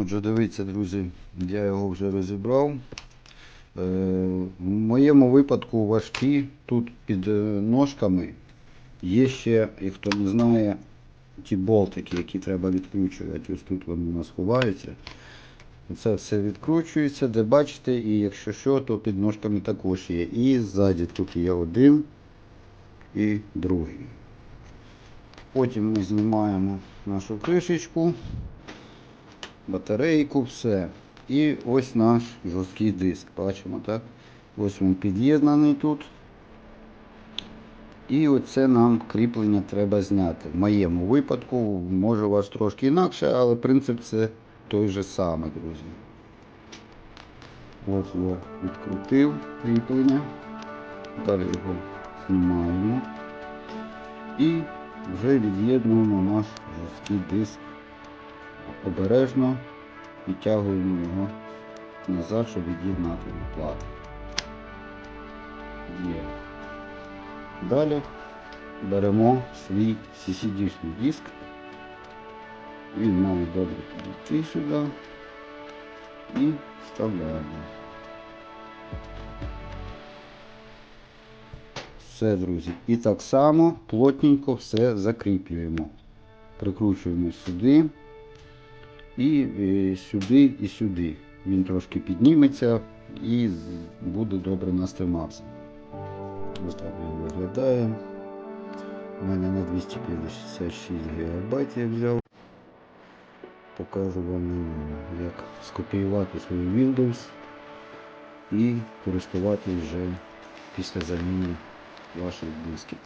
Отже, дивіться, друзі, я його вже розібрав. Е, В моєму випадку важкі тут під е, ножками є ще, і хто не знає, ті болтики, які треба відкручувати. Ось тут вони у нас ховаються. Це все відкручується, де бачите, і якщо що, то під ножками також є. І ззаді тут є один і другий. Потім ми знімаємо нашу кришечку, батарейку, все. І ось наш жорсткий диск. Бачимо, так? Ось він під'єднаний тут. І оце нам кріплення треба зняти. В моєму випадку, може у вас трошки інакше, але принцип це той же самий, друзі. От я відкрутив кріплення. Далі його знімаємо. І вже від'єднуємо наш жорсткий диск. Обережно відтягуємо його назад, щоб від'єднати від плати. Є. Далі беремо свій CCD-шний диск. Він має добре підійти сюди і вставляємо. Все, друзі. І так само плотненько все закріплюємо. Прикручуємо сюди і е, сюди і сюди. Він трошки підніметься і буде добре нас триматися. Ось так він виглядає. У мене на 256 ГБ я взяв. Покажу вам, як скопіювати свій Windows і користуватись вже після заміни ваших дисків.